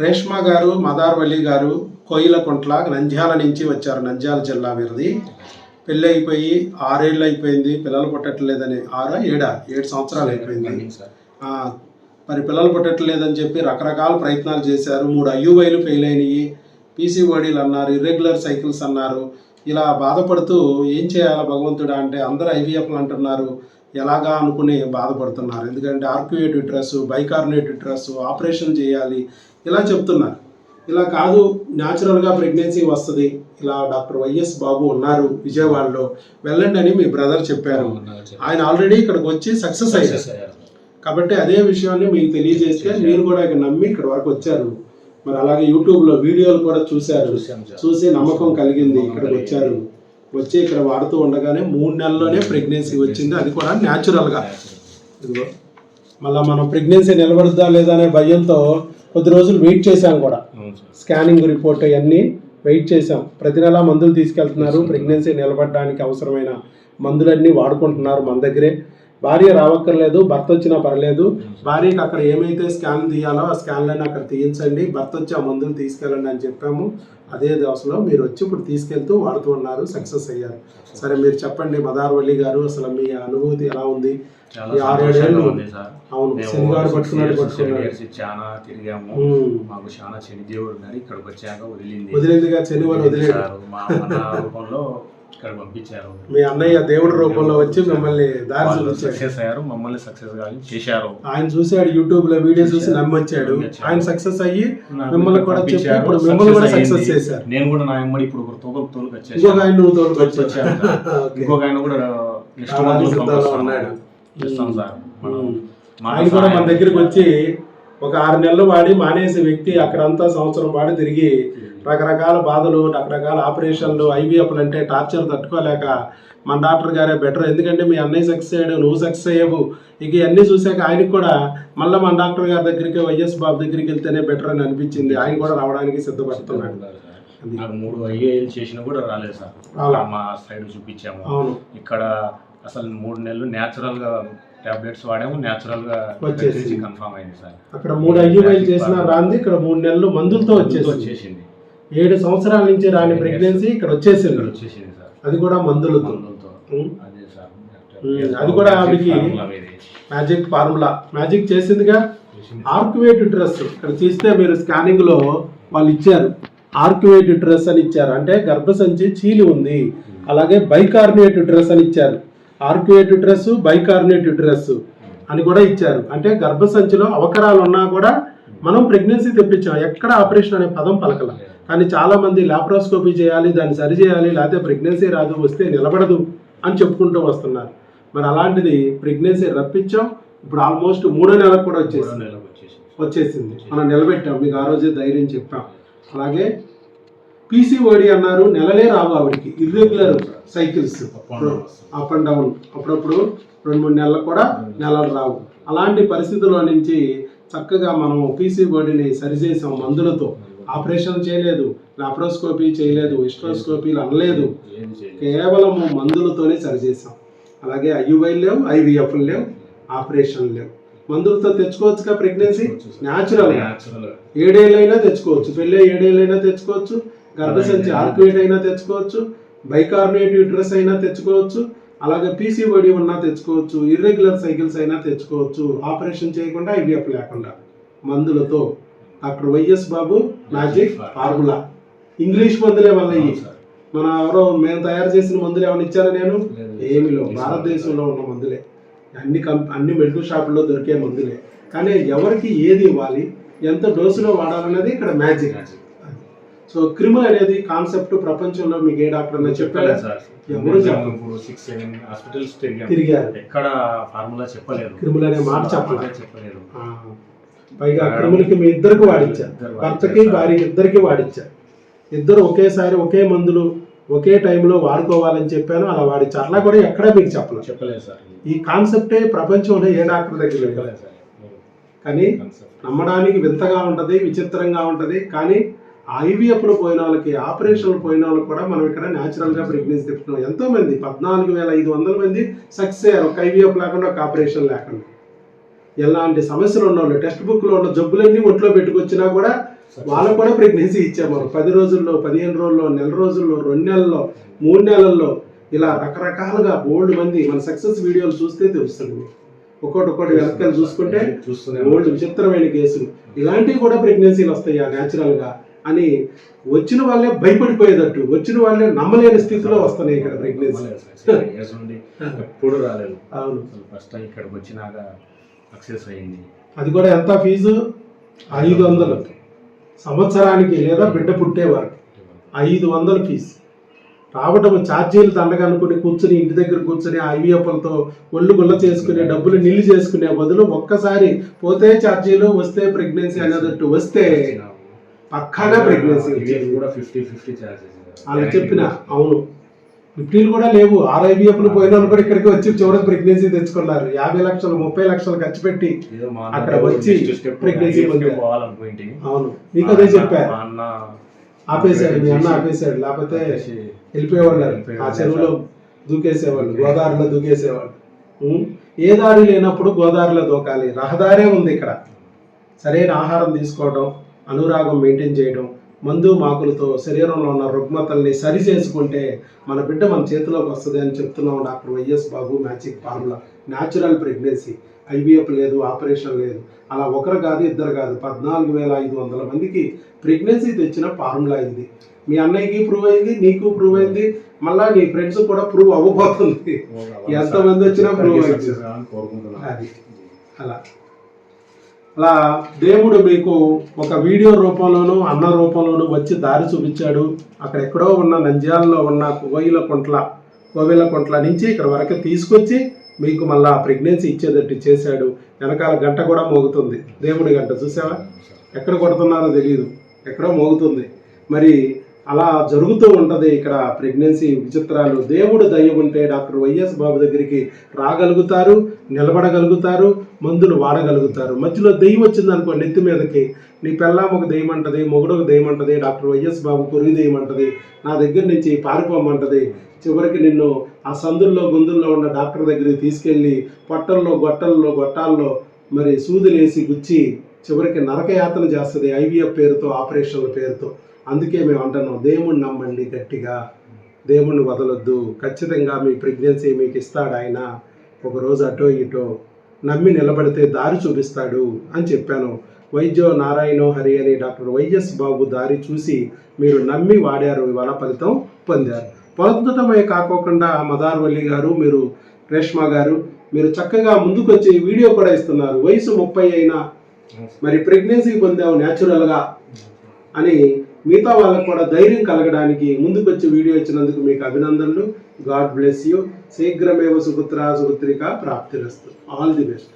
రేష్మా గారు మదార్వల్లి గారు కోయిలకుంట్ల నంద్యాల నుంచి వచ్చారు. నంద్యాల జిల్లా వీరిది. పెళ్ళి అయిపోయి ఆరేళ్ళు అయిపోయింది. పిల్లలు పుట్టట్లేదని ఆరా ఏడా? ఏడు సంవత్సరాలు అయిపోయింది. మరి పిల్లలు పుట్టట్లేదని చెప్పి రకరకాల ప్రయత్నాలు చేశారు. మూడు ఐయువైలు ఫెయిల్ అయినాయి. పీసీఓడీలు అన్నారు ఇర్రెగ్యులర్ సైకిల్స్ అన్నారు. ఇలా బాధపడుతూ ఏం చేయాలా భగవంతుడా అంటే అందరూ ఐవీఎఫ్లు అంటున్నారు. ఎలాగా అనుకుని బాధపడుతున్నారు? ఎందుకంటే arcuate dress bicornuate dress operation చేయాలి ఇలా చెప్తున్నారు. ఇలా కాదు న్యాచురల్గా ప్రెగ్నెన్సీ వస్తుంది. ఇలా డాక్టర్ వైఎస్ బాబు ఉన్నారు విజయవాడలో. వెళ్ళండి అని మీ బ్రదర్ చెప్పారు. ఆయన ఆల్రెడీ ఇక్కడికి వచ్చి సక్సెస్ అయ్యారు. కాబట్టి అదే విషయాన్ని మీకు తెలియజేస్తే మీరు కూడా ఇక్కడ నమ్మి ఇక్కడ వరకు వచ్చారు. మరి అలాగే యూట్యూబ్లో వీడియోలు కూడా చూశారు. చూసి నమ్మకం కలిగింది ఇక్కడికి వచ్చారు. వచ్చి ఇక్కడ వాడుతూ ఉండగానే మూడు నెలల్లోనే ప్రెగ్నెన్సీ వచ్చింది. అది కూడా న్యాచురల్గా. ఇదిగో మళ్ళీ మనం ప్రెగ్నెన్సీ నిలబడుద్దా లేదా అనే భయంతో కొద్ది రోజులు వెయిట్ చేశాం కూడా. స్కానింగ్ రిపోర్ట్ అవన్నీ వెయిట్ చేసాం ప్రతి నెల మందులు తీసుకెళ్తున్నారు. ప్రెగ్నెన్సీ నిలబడడానికి అవసరమైన మందులన్నీ వాడుకుంటున్నారు మన దగ్గరే. భార్య రావక్కర్లేదు భర్త వచ్చినా పర్లేదు. భార్యకి అక్కడ ఏమైతే స్కాన్ తీయాలో ఆ స్కాన్లన్నీ అక్కడ తీయించండి. భర్త వచ్చి ఆ మందులు తీసుకెళ్ళండి అని చెప్పాము. అదే దశలో మీరు వచ్చి ఇప్పుడు తీసుకెళ్తూ వాడుతూ ఉన్నారు సక్సెస్ అయ్యారు. సరే మీరు చెప్పండి మదార్వల్లి గారు అసలు మీ అనుభూతి ఎలా ఉంది? చాలా తిరిగాము. మాకు చాలా శని దేవుడు ఉన్నారు ఇక్కడికి వచ్చాక వదిలింది. వదిలేదుగా శనివారం వదిలేదు మా రూపంలో ఇక్కడ పంపించారు మీ అన్నయ్య దేవుడి రూపంలో వచ్చి మిమ్మల్ని దారి సక్సెస్ అయ్యారు మమ్మల్ని సక్సెస్ చేశారు ఆయన చూశాడు యూట్యూబ్లో వీడియో చూసి. నమ్మొచ్చాడు. ఆయన సక్సెస్ అయ్యి మిమ్మల్ని కూడా చెప్పి పంపించారు, ఇప్పుడు మిమ్మల్ని కూడా సక్సెస్. చేశారు నేను కూడా నా ఎమ్మడి ఇప్పుడు ఒక తోకలు తోలుకు ఇంకొక ఆయన నువ్వు వచ్చాను. ఓకే. ఇంకొక ఆయన కూడా ఉన్నాడు. సార్ ఆయన కూడా మన దగ్గరికి వచ్చి ఒక ఆరు నెలలు వాడి మానేసే వ్యక్తి అక్కడంతా సంవత్సరం వాడి తిరిగి రకరకాల బాధలు రకరకాల ఆపరేషన్లు ఐవీఎఫ్లు అంటే టార్చర్ తట్టుకోలేక మన డాక్టర్ గారే బెటర్. ఎందుకంటే మీ అన్నయ్య సక్సెస్ అయ్యాడు నువ్వు సక్సెస్ అయ్యావు. ఇక ఇవన్నీ చూశాక ఆయనకి కూడా మళ్ళీ మన డాక్టర్ గారి దగ్గరికి వైఎస్ బాబు దగ్గరికి వెళ్తేనే బెటర్ అని అనిపించింది. ఆయన కూడా రావడానికి సిద్ధపడుతున్నాడు. నాకు మూడు ఐఏఎల్ చేసినా కూడా రాలేదు సార్. మా సైడ్ చూపించాము. అవును. ఇక్కడ అసలు మూడు నెలలు న్యాచురల్గా టాబ్లెట్స్ వాడాము న్యాచురల్గా వచ్చేసింది. కన్ఫర్మ్ అయింది సార్. అక్కడ మూడు ఐయూఐలు చేసిన రాంది ఇక్కడ మూడు నెలలు మందులతో వచ్చేసింది. వచ్చేసింది. ఏడు సంవత్సరాల నుంచి రాని ప్రెగ్నెన్సీ ఇక్కడ వచ్చేసింది వచ్చేసింది సార్. అది కూడా మందులతో. అదే సార్. ఉమ్, అది కూడా ఆవిడకి. Magic formula. మ్యాజిక్ చేసిందిగా ఆర్కువేట్ డ్రెస్. ఇక్కడ చూస్తే మీరు స్కానింగ్లో వాళ్ళు ఇచ్చారు. ఆర్కువేట్ డ్రెస్ అని ఇచ్చారు. అంటే గర్భసంచి చీలి ఉంది. అలాగే బైకార్నేట్ డ్రెస్ అని ఇచ్చారు. ఆర్కువేట్ డ్రెస్ బైకార్నేట్ డ్రెస్ అని కూడా ఇచ్చారు. అంటే గర్భసంచిలో అవకరాలు ఉన్నా కూడా మనం ప్రెగ్నెన్సీ తెప్పించాం. ఎక్కడ ఆపరేషన్ అనే పదం పలకల. కానీ చాలా మంది లాప్రోస్కోపీ చేయాలి దాన్ని సరి చేయాలి లేకపోతే ప్రెగ్నెన్సీ రాదు వస్తే నిలబడదు అని చెప్పుకుంటూ వస్తున్నారు. మరి అలాంటిది ప్రెగ్నెన్సీ రప్పించాం ఇప్పుడు ఆల్మోస్ట్ మూడో నెలకు కూడా వచ్చేసింది. వచ్చేసింది. మనం నిలబెట్టాం మీకు ఆ రోజే ధైర్యం చెప్పాం. అలాగే పీసీఓడి అన్నారు నెలలే రావు ఆవిడకి irregular cycles. Up and down అప్పుడప్పుడు రెండు మూడు నెలలు కూడా నెలలు రావు. అలాంటి పరిస్థితుల్లో నుంచి చక్కగా మనం పీసీఓడిని సరిచేసాం మందులతో. ఆపరేషన్ చేయలేదు లాప్రోస్కోపీ చేయలేదు హిస్ట్రోస్కోపీలు అనలేదు. కేవలం మందులతోనే సరిచేసాం అలాగే ఐయువై లేవు ఐవీఎఫ్ లేవు ఆపరేషన్ లేవు. మందులతో తెచ్చుకోవచ్చుగా ప్రెగ్నెన్సీ? న్యాచురల్. ఏడేళ్ళైనా తెచ్చుకోవచ్చు. పెళ్ళి ఏడేళ్ళైనా తెచ్చుకోవచ్చు. గర్భసంచి ఆర్కువేట్ అయినా తెచ్చుకోవచ్చు. బైకార్బోనేట్ యూట్రస్ అయినా తెచ్చుకోవచ్చు. అలాగే పీసీఓడి ఉన్నా తెచ్చుకోవచ్చు. ఇర్రెగ్యులర్ సైకిల్స్ అయినా తెచ్చుకోవచ్చు. ఆపరేషన్ చేయకుండా ఐవీఎఫ్ లేకుండా మందులతో doctor Y S Babu magic formula. English మందులే వల్ల. మన ఎవరో మేము తయారు చేసిన మందులు ఏమైనా ఇచ్చారా నేను? లేదు. ఏమిలో భారతదేశంలో ఉన్న మందులే. అన్ని కంప్ అన్ని మెడికల్ షాపుల్లో దొరికే మందులే. కానీ ఎవరికి ఏది ఇవ్వాలి? ఎంత డోసులో వాడాలనేది ఇక్కడ మ్యాజిక్. సో క్రిమిల్ అనేది కాన్సెప్ట్ ప్రపంచంలో మీకు ఏ డాక్టర్ అన్నా చెప్పారా ఎవరు. ఇప్పుడు సిక్స్ సెవెన్ హాస్పిటల్స్ తిరిగాం. తిరిగారు. ఎక్కడ ఫార్ములా చెప్పలేదు. క్రిమిల్ అనే మాట చెప్పలేదు. చెప్పలేదు. పైగా క్రిములకి మీ ఇద్దరికి వాడిచ్చా. భర్తకి. భార్య ఇద్దరికి వాడిచ్చా. ఇద్దరు ఒకేసారి ఒకే మందులు ఒకే టైంలో వాడుకోవాలని చెప్పాను అలా వాడిచ్చా. అట్లా కూడా ఎక్కడా మీకు చెప్పలేదు. చెప్పలేదు సార్. ఈ కాన్సెప్టే ప్రపంచంలో ఏ డాక్టర్ దగ్గర లేదు. సార్. కానీ నమ్మడానికి వింతగా ఉంటది విచిత్రంగా ఉంటది. కానీ ఐవీఎఫ్లో పోయిన వాళ్ళకి ఆపరేషన్లు పోయిన వాళ్ళకి కూడా మనం ఇక్కడ న్యాచురల్గా ప్రెగ్నెన్సీ తెప్పుతున్నాం ఎంతో మంది పద్నాలుగు వేల ఐదు వందల మంది సక్సెస్ అయ్యారు. ఒక ఐవీఎఫ్ లేకుండా ఒక ఆపరేషన్ లేకుండా. ఎలాంటి సమస్యలు ఉన్న వాళ్ళు టెక్స్ట్ బుక్లో ఉన్న జబ్బులన్నీ ఒంట్లో పెట్టుకొచ్చినా కూడా వాళ్ళకు కూడా ప్రెగ్నెన్సీ ఇచ్చాము పది రోజుల్లో పదిహేను రోజుల్లో నెల రోజుల్లో రెండు నెలల్లో మూడు నెలల్లో ఇలా రకరకాలుగా బోల్డ్ మంది మన సక్సెస్ వీడియోలు చూస్తే తెలుస్తుంది. మీకు. ఒక్కొక్కటి ఒక్కొక్కటి వెనకాల చూసుకుంటే బోల్డ్ విచిత్రమైన కేసులు. ఇలాంటివి కూడా ప్రెగ్నెన్సీలు వస్తాయా న్యాచురల్గా? అని వచ్చిన వాళ్ళే భయపడిపోయేటట్టు వచ్చిన వాళ్ళే నమ్మలేని స్థితిలో వస్తున్నాయి ఇక్కడ ప్రెగ్నెన్సీ ఎప్పుడు రాలేదు. అవును. ఫస్ట్ ఇక్కడికి వచ్చినాక సక్సెస్ అయింది. అది కూడా ఎంత ఫీజు? ఐదు వందలు. సంవత్సరానికి లేదా బిడ్డ పుట్టే వరకు. ఐదు వందల ఫీజు. రావటం ఛార్జీలు దండగా అనుకుని కూర్చుని ఇంటి దగ్గర కూర్చుని ఐవీఎఫ్లతో ఒళ్ళు గుల్ల చేసుకునే డబ్బులు నిల్లు చేసుకునే బదులు ఒక్కసారి పోతే ఛార్జీలు వస్తే ప్రెగ్నెన్సీ అనేటట్టు వస్తే పక్కాగా ప్రెగ్నెన్సీ కూడా ఫిఫ్టీ ఫిఫ్టీ ఛార్జెస్ వాళ్ళు చెప్పిన అవును. ఫిఫ్టీలు కూడా లేవు. ఆర్ఐబిఎఫ్లు పోయిన వాళ్ళు కూడా ఇక్కడికి వచ్చి చివరికి ప్రెగ్నెన్సీ తెచ్చుకున్నారు. యాభై లక్షలు ముప్పై లక్షలు ఖర్చు పెట్టి అక్కడ వచ్చి. పోవాలనుకుంటే. అవును. మీకు అదే చెప్పా. మా అన్న ఆపేశాడు మీ అన్న ఆపేశాడు. లేకపోతే వెళ్ళిపోయేవాళ్ళు ఆ చెరువులో దూకేసేవాళ్ళు గోదావరిలో దూకేసేవాళ్ళు? ఏ దారి లేనప్పుడు గోదావరిలో దూకాలి. రహదారే ఉంది ఇక్కడ. సరైన ఆహారం తీసుకోవడం అనురాగం మెయింటైన్ చేయడం మందు మాకులతో శరీరంలో ఉన్న రుగ్మతల్ని సరి చేసుకుంటే మన బిడ్డ మన చేతిలోకి వస్తుంది అని చెప్తున్నాం doctor Y S Babu magic formula. Natural pregnancy IVF లేదు ఆపరేషన్ లేదు. అలా ఒకరు కాదు ఇద్దరు కాదు. పద్నాలుగు వేల ఐదు వందల మందికి ప్రెగ్నెన్సీ తెచ్చిన ఫార్ములా ఇది. మీ అన్నయ్యకి ప్రూవ్ అయింది నీకు ప్రూవ్ అయింది మళ్ళా నీ ఫ్రెండ్స్ కూడా ప్రూవ్ అవ్వబోతుంది. ఎంతమంది వచ్చినా కావాలని కోరుకుంటున్నాను. అది. అలా. అలా దేవుడు మీకు ఒక వీడియో రూపంలోనూ అన్న రూపంలోనూ వచ్చి దారి చూపించాడు. అక్కడ ఎక్కడో ఉన్న నంద్యాలలో ఉన్న కోయిల కుంట్ల కోవిల కొంట్ల నుంచి ఇక్కడ వరకు తీసుకొచ్చి మీకు మళ్ళా ప్రెగ్నెన్సీ ఇచ్చేటట్టు చేశాడు. వెనకాల గంట కూడా మోగుతుంది. దేవుడి గంట చూసావా? ఎక్కడ కొడుతున్నారో తెలియదు ఎక్కడో మోగుతుంది. మరి అలా జరుగుతూ ఉంటుంది ఇక్కడ ప్రెగ్నెన్సీ విచిత్రాలు. దేవుడు దయ ఉంటే డాక్టర్ వైఎస్ బాబు దగ్గరికి రాగలుగుతారు నిలబడగలుగుతారు మందులు వాడగలుగుతారు. మధ్యలో దెయ్యం వచ్చింది అనుకో నెత్తి మీదకి నీ పెళ్ళాం ఒక దెయ్యం అంటది మొగుడు ఒక దెయ్యం అంటది డాక్టర్ వైఎస్ బాబు కొరిగి దెయ్యం అంటది నా దగ్గర నుంచి పారిపోమంటది. చివరికి నిన్ను ఆ సందుల్లో గుందుల్లో ఉన్న డాక్టర్ దగ్గరికి తీసుకెళ్ళి పొట్టల్లో గొట్టల్లో గొట్టాల్లో మరి సూదులేసి గుచ్చి చివరికి నరకయాతన చేస్తుంది ఐవీఎఫ్ పేరుతో ఆపరేషన్ల పేరుతో. అందుకే మేము అంటున్నాం దేవుణ్ణి నమ్మండి గట్టిగా. దేవుణ్ణి వదలొద్దు. ఖచ్చితంగా మీ ప్రెగ్నెన్సీ మీకు ఇస్తాడు ఆయన. ఒక రోజు అటో ఇటో. నమ్మి నిలబడితే దారి చూపిస్తాడు అని చెప్పాను. వైద్యో నారాయణో హరి అని డాక్టర్ వైఎస్ బాబు దారి చూసి మీరు నమ్మి వాడారు. ఇవాళ ఫలితం పొందారు. పొందటమే కాకోకుండా మదార్వల్లి గారు మీరు రేష్మా గారు మీరు చక్కగా ముందుకొచ్చి వీడియో కూడా ఇస్తున్నారు. వయసు ముప్పై అయినా. మరి ప్రెగ్నెన్సీ పొందావు న్యాచురల్గా. అని మిగతా వాళ్ళకు కూడా ధైర్యం కలగడానికి ముందుకొచ్చి వీడియో ఇచ్చినందుకు మీకు అభినందనలు. God bless you. శీఘ్రమేవ సుపుత్ర సుపుత్రిక ప్రాప్తిరస్తు. All the best.